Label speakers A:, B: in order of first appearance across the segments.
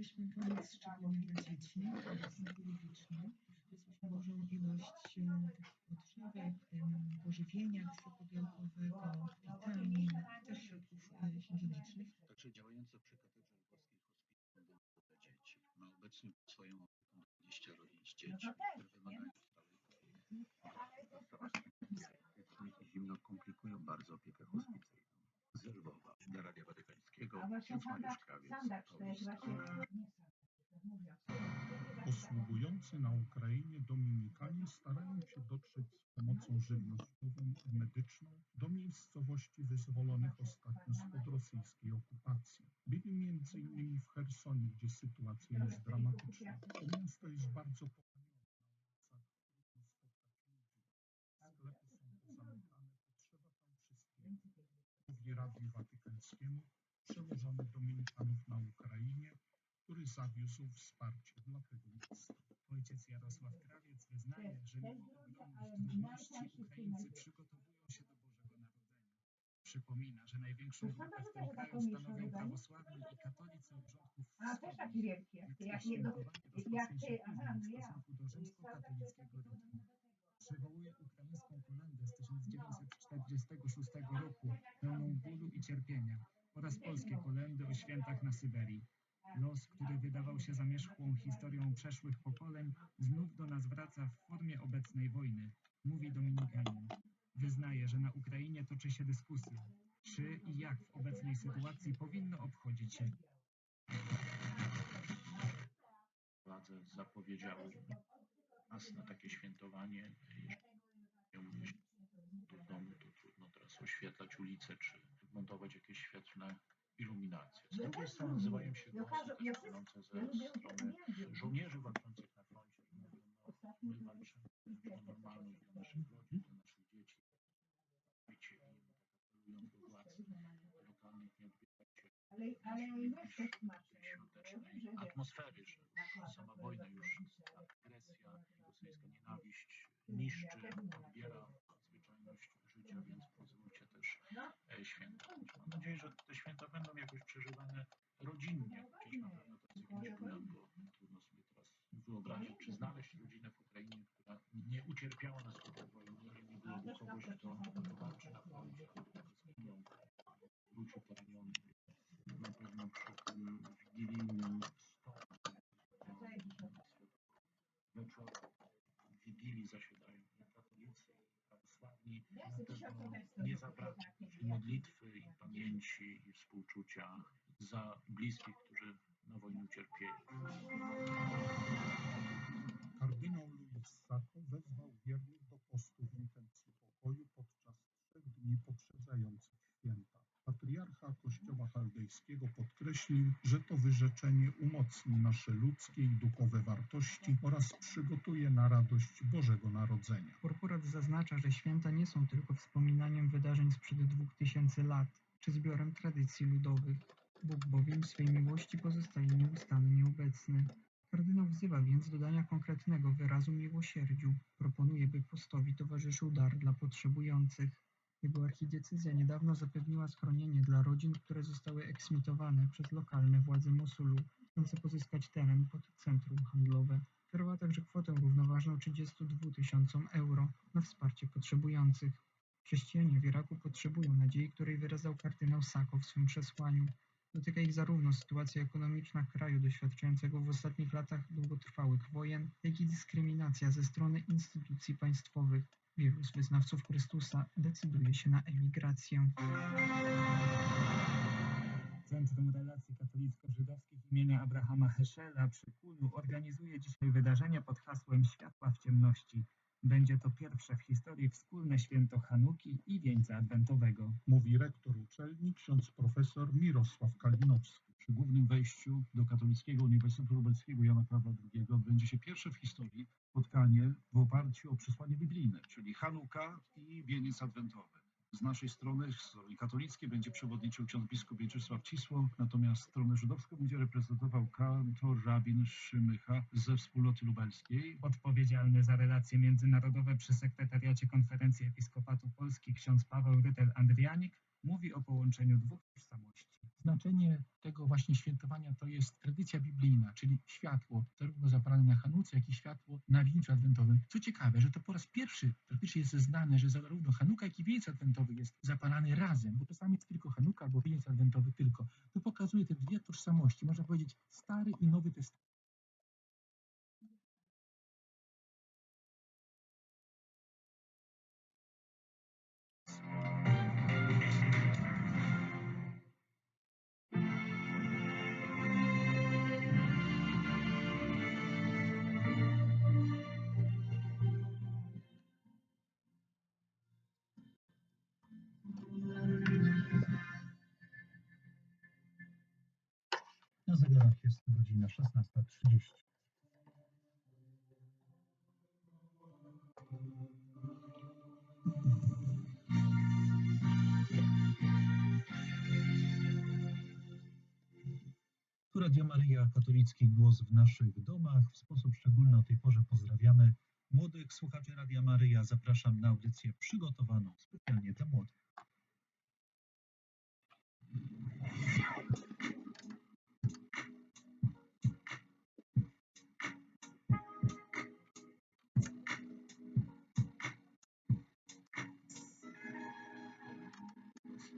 A: Chcielibyśmy pomóc szczególnie dla dzieci, psychologicznie. Jest dużą ilość takich em, pożywienia psychobiałkowego, witamin, też środków e, higienicznych.
B: Także działająca przy Katedrze Lwowskiej Hospicjum dla dzieci. Ma obecnie swoją opieką 20 rodzin dzieci, które wymagają stałej opieki. Zimno komplikują bardzo opiekę hospicyjną. Z Lwowa, dla Radia Watykańskiego, Mariusz Krawiec, Paulista.
C: Posługujący na Ukrainie Dominikanie starają się dotrzeć z pomocą żywnościową i medyczną do miejscowości wyzwolonych ostatnio spod rosyjskiej okupacji. Byli innymi w Chersonie, gdzie sytuacja jest dramatyczna. To miasto jest bardzo poganione. Na ulicach trudno spotkać ludzi. Sklepy są pozamykane, potrzeba tam wszystkiego. Mówi Radiu Watykańskiemu przełożony Dominikanów na Ukrainie, który zawiózł wsparcie dla tego miasta.
D: Ojciec Jarosław Krawiec wyznaje, że mimo ogromnych trudności Ukraińcy przygotowują się do Bożego Narodzenia. Przypomina, że największą grupę w tym kraju stanowią prawosławni i katolicy obrządków
E: A też taki
D: wschodnich.
E: jak ty, jak nie do...
D: Świętowanie
E: jak
D: rozpocznie się w
E: ja.
D: stosunku do rzymskokatolickiego rytmu. Przywołuje ukraińską kolendę z 1946 roku, pełną bólu i cierpienia, oraz polskie kolendy o świętach na Syberii. Los, który wydawał się zamierzchłą historią przeszłych pokoleń, znów do nas wraca w formie obecnej wojny, mówi Dominikanin. Wyznaje, że na Ukrainie toczy się dyskusja, czy i jak w obecnej sytuacji powinno obchodzić się
B: Władze zapowiedziały nas na takie świętowanie. Jeżeli do domu, to trudno teraz oświetlać ulice, czy montować jakieś świetlne iluminacje. Z drugiej strony odzywają się głosy płynące ze strony żołnierzy walczących na froncie i mówią, no, my walczymy o normalność dla naszych rodzin, dla naszych dzieci. Dajcie im, tak apelują do władz lokalnych, nie odbierajcie
E: Ale, smaczne.
B: świątecznej atmosfery, że już sama wojna, już agresja, rosyjska nienawiść niszczy, odbiera zwyczajność życia, więc pozwólcie też e, świętować. Mam nadzieję, że te święta będą jakoś przeżywane rodzinnie, chociaż na pewno tacy wnioskują, bo trudno sobie teraz wyobrazić, czy znaleźć rodzinę w Ukrainie, która nie ucierpiała na skutek wojny, nie byłoby kogoś, kto walczy na froncie, kto z krwią wróci poraniony. Na pewno przy tym wigilijnym stole wieczór Wigilii zasiadają i katolicy, i prawosławni. Pewno nie zabraknie i modlitwy, i pamięci, i współczucia za bliskich, którzy na wojnie ucierpieli.
C: Kardynał Luis Sacco wezwał wiernych do postu w intencji Chaldejskiego podkreślił, że to wyrzeczenie umocni nasze ludzkie i duchowe wartości oraz przygotuje na radość Bożego Narodzenia.
F: Purpurat zaznacza, że święta nie są tylko wspominaniem wydarzeń sprzed dwóch tysięcy lat, czy zbiorem tradycji ludowych. Bóg bowiem swej miłości pozostaje nieustannie obecny. Kardynał wzywa więc do dania konkretnego wyrazu miłosierdziu. Proponuje, by postowi towarzyszył dar dla potrzebujących. Jego archidiecezja niedawno zapewniła schronienie dla rodzin, które zostały eksmitowane przez lokalne władze Mosulu, chcące pozyskać teren pod centrum handlowe. Kierowała także kwotę równoważną 32 tysiącom euro na wsparcie potrzebujących. Chrześcijanie w Iraku potrzebują nadziei, której wyrazał kardynał Sako w swym przesłaniu. Dotyka ich zarówno sytuacja ekonomiczna kraju doświadczającego w ostatnich latach długotrwałych wojen, jak i dyskryminacja ze strony instytucji państwowych. Wielu z wyznawców Chrystusa decyduje się na emigrację.
D: Centrum Relacji Katolicko-Żydowskich imienia Abrahama Heschela przy Kulu organizuje dzisiaj wydarzenie pod hasłem Światła w ciemności. Będzie to pierwsze w historii wspólne święto Hanuki i wieńca adwentowego.
C: Mówi rektor uczelni ksiądz profesor Mirosław Kalinowski.
B: Przy głównym wejściu do Katolickiego Uniwersytetu Lubelskiego Jana Pawła II odbędzie się pierwsze w historii spotkanie w oparciu o przesłanie biblijne, czyli Hanuka i wieniec adwentowy. Z naszej strony, strony katolickiej, będzie przewodniczył ksiądz biskup Mieczysław Cisło, natomiast stronę żydowską będzie reprezentował kantor rabin Szymycha ze wspólnoty lubelskiej.
D: Odpowiedzialny za relacje międzynarodowe przy sekretariacie Konferencji Episkopatu Polski ksiądz Paweł Rytel-Andrianik mówi o połączeniu dwóch.
G: Znaczenie tego właśnie świętowania to jest tradycja biblijna, czyli światło, zarówno zapalane na Hanuce, jak i światło na wieńcu adwentowym. Co ciekawe, że to po raz pierwszy praktycznie jest znane, że zarówno Hanuka, jak i wieniec adwentowy jest zapalany razem, bo czasami jest tylko Hanuka albo wieniec adwentowy tylko. To pokazuje te dwie tożsamości, można powiedzieć Stary i Nowy Testament.
H: Godzina 16.30. Tu Radio Maryja, katolicki głos w naszych domach. W sposób szczególny o tej porze pozdrawiamy młodych słuchaczy Radia Maryja. Zapraszam na audycję przygotowaną specjalnie dla młodych.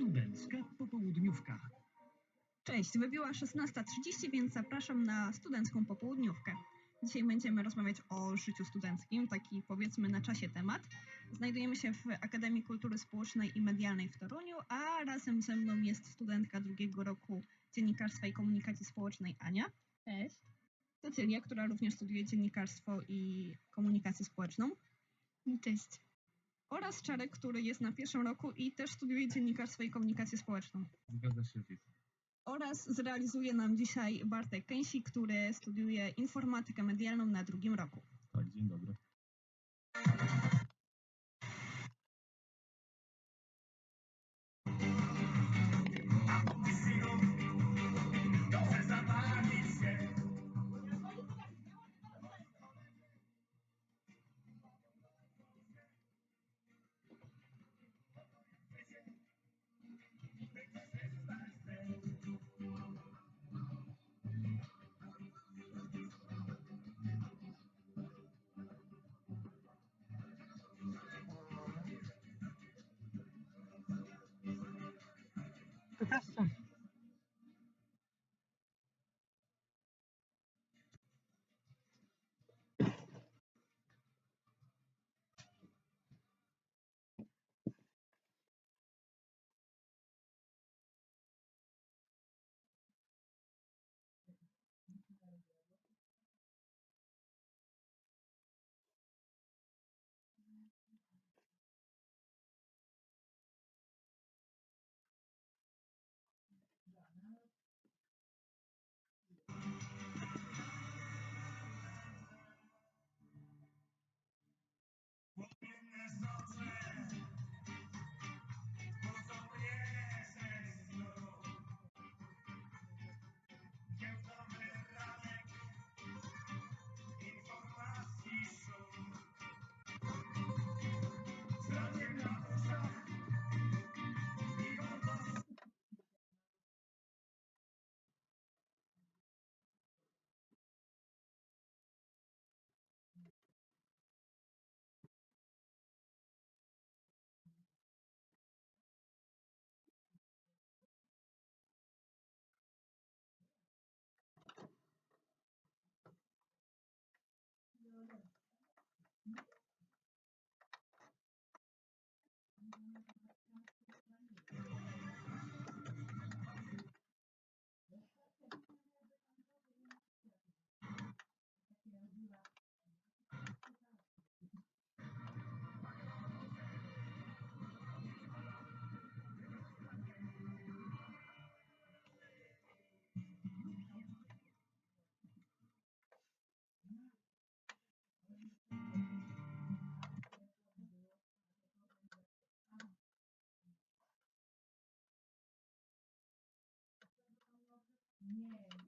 I: Studencka popołudniówka.
J: Cześć, wybiła 16.30, więc zapraszam na studencką popołudniówkę. Dzisiaj będziemy rozmawiać o życiu studenckim, taki powiedzmy na czasie temat. Znajdujemy się w Akademii Kultury Społecznej i Medialnej w Toruniu, a razem ze mną jest studentka drugiego roku Dziennikarstwa i Komunikacji Społecznej Ania. Cześć. Cecylia, która również studiuje Dziennikarstwo i Komunikację Społeczną. Cześć. Oraz Czarek, który jest na pierwszym roku i też studiuje Dziennikarstwo i Komunikację Społeczną.
B: Zgadza się, witam.
J: Oraz zrealizuje nam dzisiaj Bartek Kęsi, który studiuje informatykę medialną na drugim roku.
B: Tak, dzień dobry.
F: ください。nothing. Yes